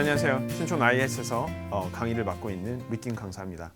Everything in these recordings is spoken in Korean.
안녕하세요. 신촌 IS에서 어, 강의를 맡고 있는 리킹 강사입니다.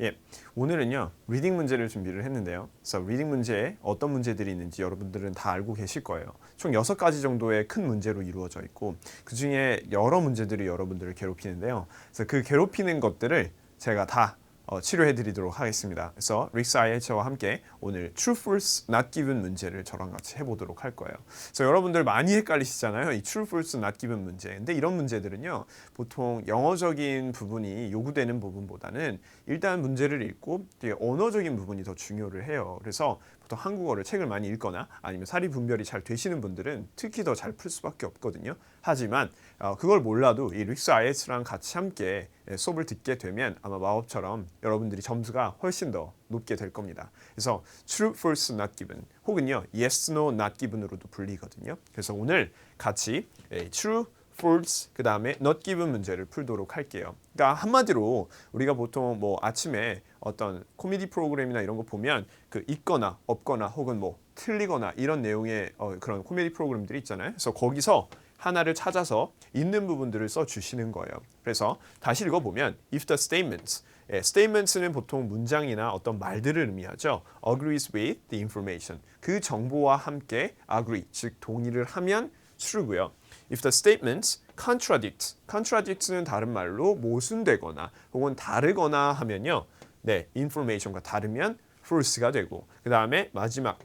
예, 오늘은요 리딩 문제를 준비를 했는데요. 그래서 리딩 문제에 어떤 문제들이 있는지 여러분들은 다 알고 계실 거예요. 총 여섯 가지 정도의 큰 문제로 이루어져 있고 그 중에 여러 문제들이 여러분들을 괴롭히는데요. 그래서 그 괴롭히는 것들을 제가 다 어, 치료해 드리도록 하겠습니다. 그래서 릭스 IH와 함께 오늘 True, False, Not Given 문제를 저랑 같이 해보도록 할 거예요. 그래서 여러분들 많이 헷갈리시잖아요. 이 True, False, Not Given 문제. 근데 이런 문제들은요, 보통 영어적인 부분이 요구되는 부분보다는 일단 문제를 읽고 되게 언어적인 부분이 더 중요를 해요. 그래서 보통 한국어를 책을 많이 읽거나 아니면 사리 분별이 잘 되시는 분들은 특히 더 잘 풀 수밖에 없거든요. 하지만 어, 그걸 몰라도 이 릭스 IS랑 같이 함께 예, 수업을 듣게 되면 아마 마법처럼 여러분들이 점수가 훨씬 더 높게 될 겁니다. 그래서 true, false, not given 혹은요 yes, no, not given으로도 불리거든요. 그래서 오늘 같이 예, true, false 그 다음에 not given 문제를 풀도록 할게요. 그러니까 한마디로 우리가 보통 뭐 아침에 어떤 코미디 프로그램이나 이런 거 보면 그 있거나 없거나 혹은 뭐 틀리거나 이런 내용의 어, 그런 코미디 프로그램들이 있잖아요. 그래서 거기서 하나를 찾아서 있는 부분들을 써 주시는 거예요. 그래서 다시 읽어 보면 if the statements 예, statements는 보통 문장이나 어떤 말들을 의미하죠. agrees with the information 그 정보와 함께 agree 즉 동의를 하면 true고요. If the statements contradict contradict는 다른 말로 모순되거나 혹은 다르거나 하면요. 네, information과 다르면 false가 되고 그 다음에 마지막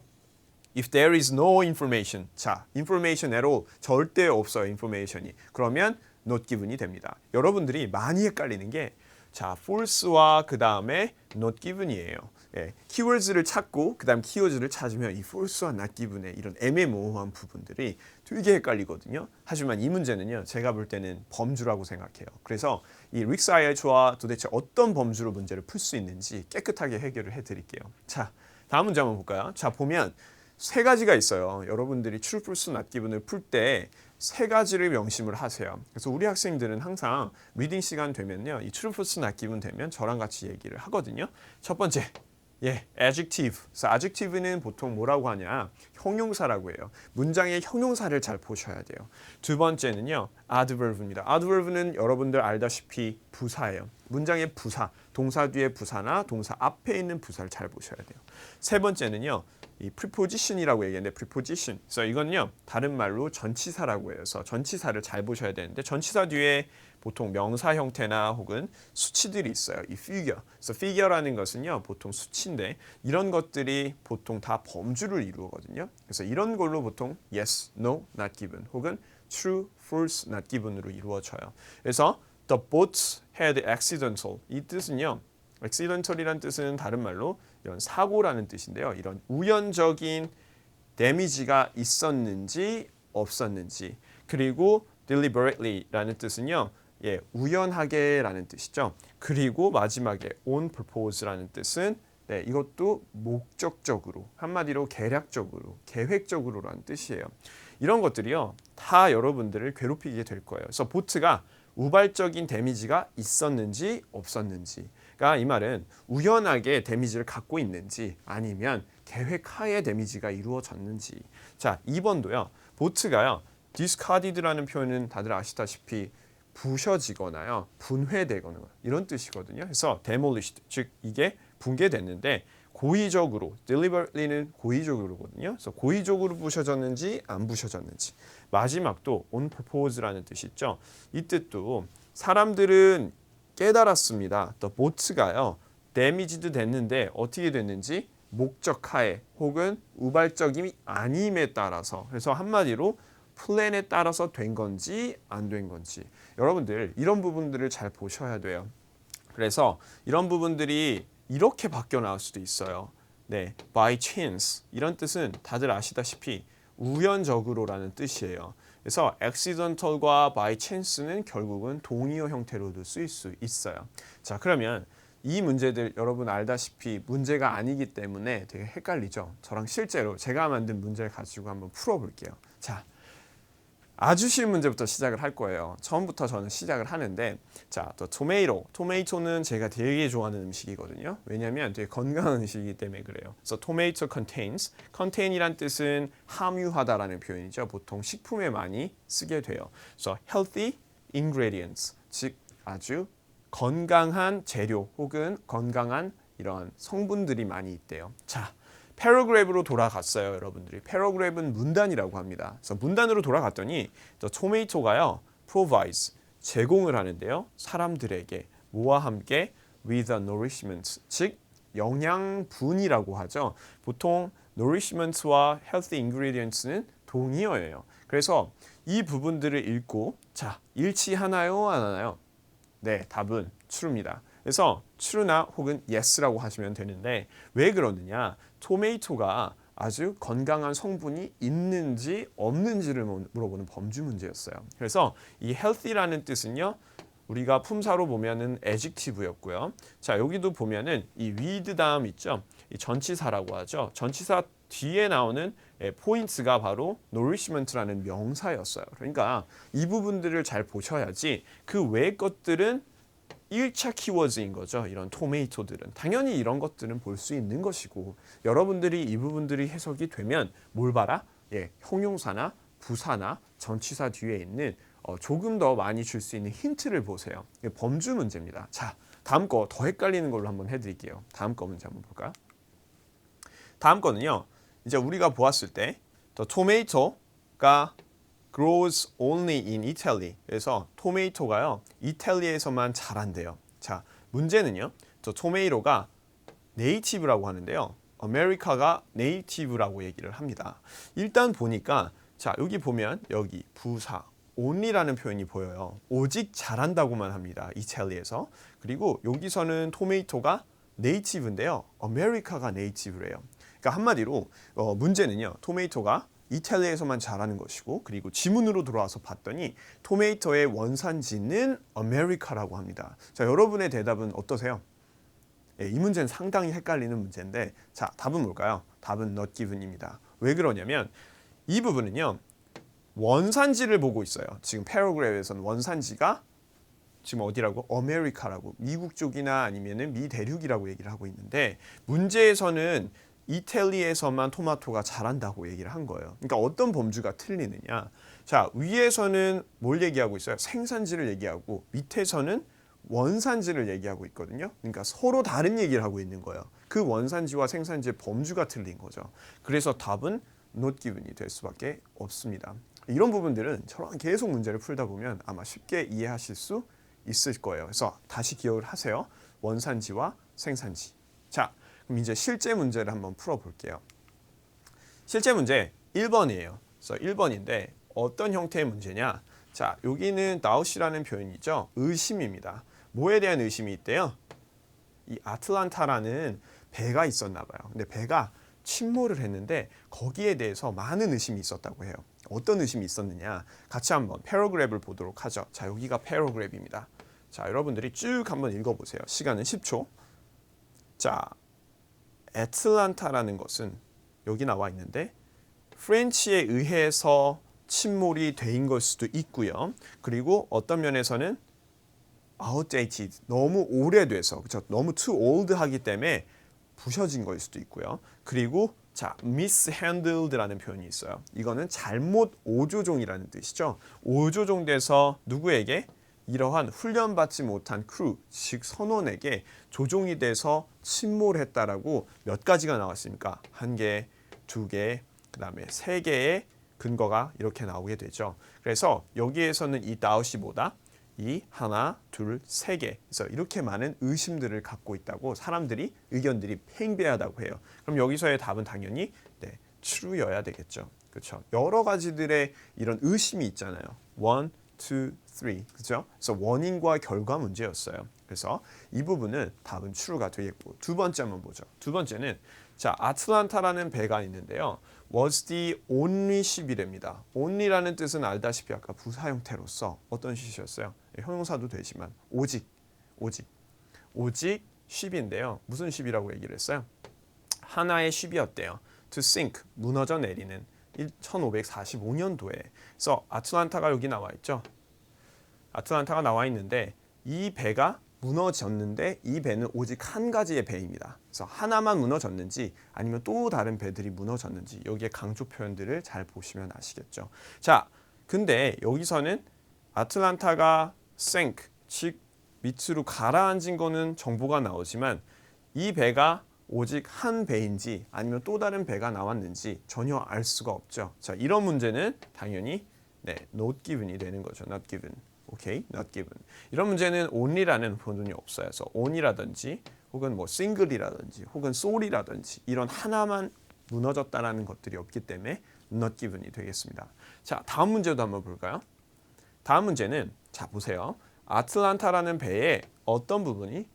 If there is no information, 자, information at all 절대 없어요, information이. 그러면 not given이 됩니다. 여러분들이 많이 헷갈리는 게 자, false와 그 다음에 not given이에요. 예, keywords를 찾고 그 다음 keywords를 찾으면 이 false와 not given의 이런 애매모호한 부분들이 되게 헷갈리거든요. 하지만 이 문제는요, 제가 볼 때는 범주라고 생각해요. 그래서 이 IH와 도대체 어떤 범주로 문제를 풀 수 있는지 깨끗하게 해결을 해드릴게요. 자, 다음 문제 한번 볼까요? 자, 보면 세 가지가 있어요. 여러분들이 출풀스 낫기분을 풀 때 세 가지를 명심을 하세요. 그래서 우리 학생들은 항상 리딩 시간 되면요. 이 출풀스 낫기분 되면 저랑 같이 얘기를 하거든요. 첫 번째, 예, adjective. 그래서 adjective는 보통 뭐라고 하냐? 형용사라고 해요. 문장의 형용사를 잘 보셔야 돼요. 두 번째는요, adverb입니다. adverb는 여러분들 알다시피 부사예요. 문장의 부사, 동사 뒤에 부사나 동사 앞에 있는 부사를 잘 보셔야 돼요. 세 번째는요, 이 preposition이라고 얘기했는데 preposition. 그래서 이건요 다른 말로 전치사라고 해요. 그래서 전치사를 잘 보셔야 되는데 전치사 뒤에 보통 명사 형태나 혹은 수치들이 있어요. 이 figure. 그래서 figure라는 것은요 보통 수치인데 이런 것들이 보통 다 범주를 이루거든요. 그래서 이런 걸로 보통 yes, no, not given 혹은 true, false, not given으로 이루어져요. 그래서 the boat had accidental 이 뜻은요. accidental이란 뜻은 다른 말로 이런 사고라는 뜻인데요. 이런 우연적인 데미지가 있었는지 없었는지 그리고 deliberately라는 뜻은요. 예, 우연하게라는 뜻이죠. 그리고 마지막에 on purpose라는 뜻은 네, 이것도 목적적으로 한마디로 계략적으로 계획적으로라는 뜻이에요. 이런 것들이요. 다 여러분들을 괴롭히게 될 거예요. 그래서 보트가 우발적인 데미지가 있었는지 없었는지 그러니까 이 말은 우연하게 데미지를 갖고 있는지 아니면 계획하에 데미지가 이루어졌는지. 자, 2번도요. 보트가요. discarded라는 표현은 다들 아시다시피 부셔지거나요. 분해되거나 이런 뜻이거든요. 그래서 demolished 즉 이게 붕괴됐는데 고의적으로 deliberately는 고의적으로거든요. 그래서 고의적으로 부셔졌는지 안 부셔졌는지. 마지막도 on purpose라는 뜻이 있죠. 이 뜻도 사람들은 깨달았습니다. 또 보트가요. 데미지도 됐는데 어떻게 됐는지 목적하에 혹은 우발적임이 아님에 따라서 그래서 한마디로 플랜에 따라서 된 건지 안 된 건지 여러분들 이런 부분들을 잘 보셔야 돼요. 그래서 이런 부분들이 이렇게 바뀌어 나올 수도 있어요. 네, by chance 이런 뜻은 다들 아시다시피 우연적으로라는 뜻이에요. 그래서 accidental과 by chance는 결국은 동의어 형태로도 쓰일 수 있어요. 자, 그러면 이 문제들 여러분 알다시피 문제가 아니기 때문에 되게 헷갈리죠. 저랑 실제로 제가 만든 문제를 가지고 한번 풀어볼게요. 자, 아주 쉬운 문제부터 시작을 할 거예요. 처음부터 저는 시작을 하는데 자, 또 토메이토. 토메이토는 제가 되게 좋아하는 음식이거든요. 왜냐하면 되게 건강한 음식이기 때문에 그래요. 그래서 tomato contains. contain이란 뜻은 함유하다라는 표현이죠. 보통 식품에 많이 쓰게 돼요. 그래서 healthy ingredients, 즉 아주 건강한 재료 혹은 건강한 이런 성분들이 많이 있대요. 자, 패러그랩으로 돌아갔어요, 여러분들이. 패러그랩은 문단이라고 합니다. 그래서 문단으로 돌아갔더니 저 토메이토가요, provides 제공을 하는데요, 사람들에게 뭐와 함께 with a nourishment, 즉 영양분이라고 하죠. 보통 nourishment와 healthy ingredients는 동의어예요. 그래서 이 부분들을 읽고 자 일치하나요, 안 하나요? 네, 답은 true입니다. 그래서 true나 혹은 yes라고 하시면 되는데 왜 그러느냐? 토메이토가 아주 건강한 성분이 있는지 없는지를 물어보는 범주 문제였어요. 그래서 이 healthy라는 뜻은요. 우리가 품사로 보면은 adjective였고요. 자, 여기도 보면은 이 with 다음 있죠. 이 전치사라고 하죠. 전치사 뒤에 나오는 포인트가 바로 nourishment라는 명사였어요. 그러니까 이 부분들을 잘 보셔야지 그 외의 것들은 1차 키워드인 거죠. 이런 토메이토들은 당연히 이런 것들은 볼 수 있는 것이고 여러분들이 이 부분들이 해석이 되면 뭘 봐라? 예, 형용사나 부사나 전치사 뒤에 있는 어, 조금 더 많이 줄 수 있는 힌트를 보세요. 범주 문제입니다. 자, 다음 거 더 헷갈리는 걸로 한번 해드릴게요. 다음 거 문제 한번 볼까요? 다음 거는요. 이제 우리가 보았을 때 the tomato가 grows only in Italy. 그래서 토메이토가요. 이탈리아에서만 자란대요. 자, 문제는요. 저 토메이토가 네이티브라고 하는데요. 아메리카가 네이티브라고 얘기를 합니다. 일단 보니까 자, 여기 보면 여기 부사 only라는 표현이 보여요. 오직 잘한다고만 합니다. 이탈리아에서. 그리고 여기서는 토메이토가 네이티브인데요. 아메리카가 네이티브래요. 그러니까 한마디로 어, 문제는요. 토메이토가 이탈리아에서만 자라는 것이고 그리고 지문으로 들어와서 봤더니 토메이토의 원산지는 아메리카라고 합니다. 자, 여러분의 대답은 어떠세요? 예, 이 문제는 상당히 헷갈리는 문제인데 자, 답은 뭘까요? 답은 not given입니다. 왜 그러냐면 이 부분은요. 원산지를 보고 있어요. 지금 패러그래프에서는 원산지가 지금 어디라고? 아메리카라고 미국 쪽이나 아니면은 미 대륙이라고 얘기를 하고 있는데 문제에서는 이탈리에서만 토마토가 자란다고 얘기를 한 거예요. 그러니까 어떤 범주가 틀리느냐? 자 위에서는 뭘 얘기하고 있어요? 생산지를 얘기하고 밑에서는 원산지를 얘기하고 있거든요. 그러니까 서로 다른 얘기를 하고 있는 거예요. 그 원산지와 생산지의 범주가 틀린 거죠. 그래서 답은 not given이 될 수밖에 없습니다. 이런 부분들은 저랑 계속 문제를 풀다 보면 아마 쉽게 이해하실 수 있을 거예요. 그래서 다시 기억을 하세요. 원산지와 생산지. 자, 그럼 이제 실제 문제를 한번 풀어볼게요. 실제 문제 1번이에요. 그래서 1번인데 어떤 형태의 문제냐? 자, 여기는 나우시라는 표현이죠. 의심입니다. 뭐에 대한 의심이 있대요? 이 아틀란타라는 배가 있었나 봐요. 근데 배가 침몰을 했는데 거기에 대해서 많은 의심이 있었다고 해요. 어떤 의심이 있었느냐? 같이 한번 패러그랩을 보도록 하죠. 자, 여기가 패러그랩입니다. 자, 여러분들이 쭉 한번 읽어보세요. 시간은 10초. 자, 애틀란타라는 것은 여기 나와 있는데 프렌치에 의해서 침몰이 된걸 수도 있고요. 그리고 어떤 면에서는 outdated 너무 오래돼서 그렇죠. 너무 too old 하기 때문에 부셔진 걸 수도 있고요. 그리고 자, mishandled라는 표현이 있어요. 이거는 잘못 오조종이라는 뜻이죠. 오조종돼서 누구에게 이러한 훈련받지 못한 크루, 즉 선원에게 조종이 돼서 침몰했다라고 몇 가지가 나왔습니까? 한 개, 두 개, 그 다음에 세 개의 근거가 이렇게 나오게 되죠. 그래서 여기에서는 이 뭐다? 이 하나, 둘, 세 개. 그래서 이렇게 많은 의심들을 갖고 있다고 사람들이 의견들이 팽배하다고 해요. 그럼 여기서의 답은 당연히 네, true여야 되겠죠. 그렇죠. 여러 가지들의 이런 의심이 있잖아요. one, two, three. 그죠? 그래서 원인과 결과 문제였어요. 그래서 이 부분은 답은 true가 되겠고 두 번째 한번 보죠. 두 번째는 자 아틀란타라는 배가 있는데요. was the only ship이랍니다. only라는 뜻은 알다시피 아까 부사 형태로서 어떤 ship이었어요? 예, 형용사도 되지만 오직 오직 오직 ship인데요. 무슨 ship이라고 얘기를 했어요? 하나의 ship이었대요. to sink 무너져 내리는 1545년도에 그래서 아틀란타가 여기 나와 있죠. 아틀란타가 나와 있는데 이 배가 무너졌는데 이 배는 오직 한 가지의 배입니다. 그래서 하나만 무너졌는지 아니면 또 다른 배들이 무너졌는지 여기에 강조 표현들을 잘 보시면 아시겠죠. 자, 근데 여기서는 아틀란타가 sink, 즉 밑으로 가라앉은 거는 정보가 나오지만 이 배가 오직 한 배인지 아니면 또 다른 배가 나왔는지 전혀 알 수가 없죠. 자, 이런 문제는 당연히 네, not given이 되는 거죠. not given. 오케이, not given. 이런 문제는 only라는 부분이 없어요. 그래서 on이라든지 혹은 뭐 single이라든지 혹은 soul이라든지 이런 하나만 무너졌다라는 것들이 없기 때문에 not given이 되겠습니다. 자, 다음 문제도 한번 볼까요? 다음 문제는 자 보세요. 아틀란타라는 배의 어떤 부분이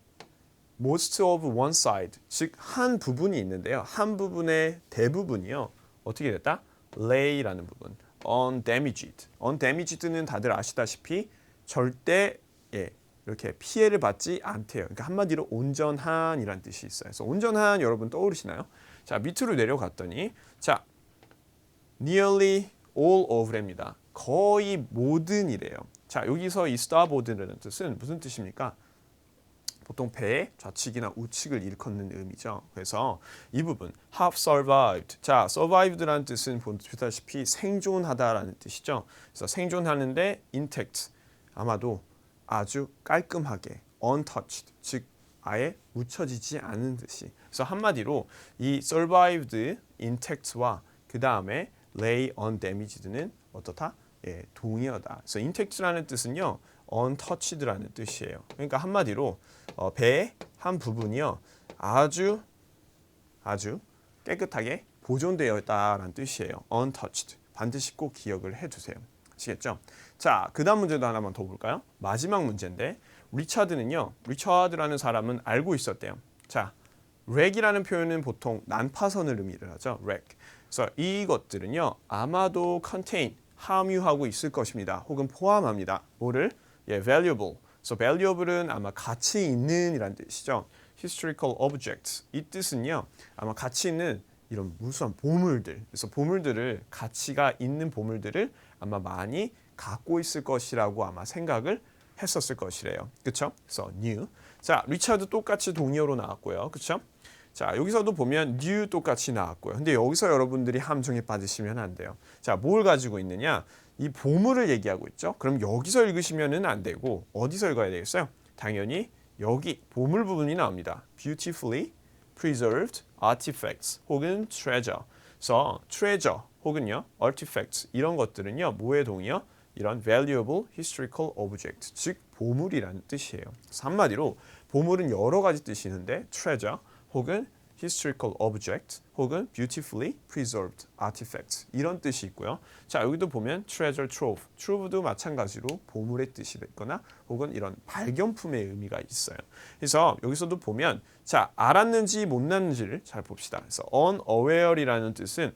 most of one side, 즉 한 부분이 있는데요. 한 부분의 대부분이요. 어떻게 됐다? lay라는 부분, undamaged. undamaged는 다들 아시다시피 절대 예, 이렇게 피해를 받지 않대요. 그러니까 한마디로 온전한이란 뜻이 있어요. 그래서 온전한 여러분 떠오르시나요? 자 밑으로 내려갔더니 자 nearly all of입니다. 거의 모든이래요. 자 여기서 이 starboard라는 뜻은 무슨 뜻입니까? 보통 배의 좌측이나 우측을 일컫는 의미죠. 그래서 이 부분 have survived. 자, survived라는 뜻은 보다시피 생존하다라는 뜻이죠. 그래서 생존하는데 intact 아마도 아주 깔끔하게 untouched 즉 아예 묻혀지지 않은 듯이. 그래서 한마디로 이 survived intact와 그 다음에 lay undamaged는 어떻다? 예, 동의어다. 그래서 intact라는 뜻은요 untouched라는 뜻이에요. 그러니까 한마디로 어, 배의 한 부분이요 아주 아주 깨끗하게 보존되어 있다라는 뜻이에요. untouched 반드시 꼭 기억을 해두세요. 아시겠죠? 자, 그 다음 문제도 하나만 더 볼까요? 마지막 문제인데 리차드는요. 리차드라는 사람은 알고 있었대요. 자, 렉이라는 표현은 보통 난파선을 의미를 하죠. 렉. 그래서 이것들은요. 아마도 contain 함유하고 있을 것입니다. 혹은 포함합니다. 뭐를? 예, valuable. 그래서 valuable은 아마 가치 있는이란 뜻이죠. historical objects. 이 뜻은요. 아마 가치 있는 이런 무수한 보물들. 그래서 보물들을 가치가 있는 보물들을 아마 많이 갖고 있을 것이라고 아마 생각을 했었을 것이래요. 그렇죠? 그래서 new. 자, 리차드 똑같이 동의어로 나왔고요. 그렇죠? 자, 여기서도 보면 new 똑같이 나왔고요. 근데 여기서 여러분들이 함정에 빠지시면 안 돼요. 자, 뭘 가지고 있느냐? 이 보물을 얘기하고 있죠. 그럼 여기서 읽으시면은 안 되고 어디서 읽어야 되겠어요? 당연히 여기 보물 부분이 나옵니다. beautifully preserved artifacts 혹은 treasure. 그래서 treasure 혹은요 artifacts 이런 것들은요 뭐의 동의어? 이런 valuable historical object 즉 보물이라는 뜻이에요. 한마디로 보물은 여러 가지 뜻이 있는데 treasure 혹은 historical object 혹은 beautifully preserved artifact 이런 뜻이 있고요. 자 여기도 보면 treasure trove, trove도 마찬가지로 보물의 뜻이 있거나 혹은 이런 발견품의 의미가 있어요. 그래서 여기서도 보면 자 알았는지 못났는지를 잘 봅시다. 그래서 unaware이라는 뜻은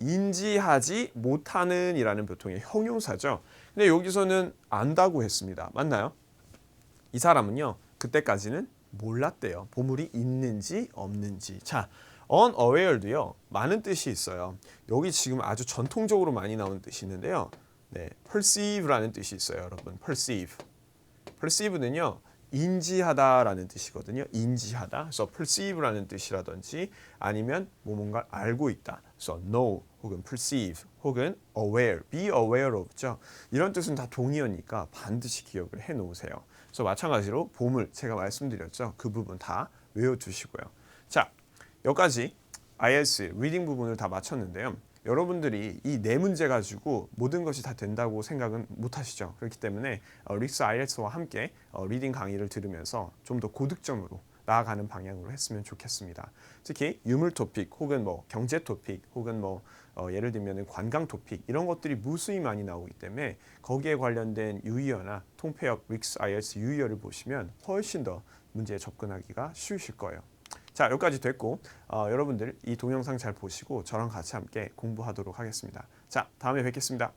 인지하지 못하는 이라는 보통의 형용사죠. 근데 여기서는 안다고 했습니다. 맞나요? 이 사람은요 그때까지는 몰랐대요. 보물이 있는지 없는지. 자, unaware도요. 많은 뜻이 있어요. 여기 지금 아주 전통적으로 많이 나오는 뜻이 있는데요. 네, perceive라는 뜻이 있어요, 여러분. perceive. perceive는요. 인지하다라는 뜻이거든요. 인지하다. 그래서 perceive라는 뜻이라든지 아니면 뭐 뭔가 알고 있다. 그래서 know 혹은 perceive 혹은 aware, be aware of죠. 이런 뜻은 다 동의어니까 반드시 기억을 해 놓으세요. 그래서 마찬가지로 보물 제가 말씀드렸죠. 그 부분 다 외워두시고요. 자, 여기까지 IELTS 리딩 부분을 다 마쳤는데요. 여러분들이 이 네 문제 가지고 모든 것이 다 된다고 생각은 못 하시죠. 그렇기 때문에 어, 릭스 IELTS와 함께 어, 리딩 강의를 들으면서 좀 더 고득점으로 나아가는 방향으로 했으면 좋겠습니다. 특히 유물 토픽 혹은 뭐 경제 토픽 혹은 뭐 어, 예를 들면 관광 토픽 이런 것들이 무수히 많이 나오기 때문에 거기에 관련된 유의어나 통폐업 릭스 IELTS 유의어를 보시면 훨씬 더 문제에 접근하기가 쉬우실 거예요. 자 여기까지 됐고 어, 여러분들 이 동영상 잘 보시고 저랑 같이 함께 공부하도록 하겠습니다. 자 다음에 뵙겠습니다.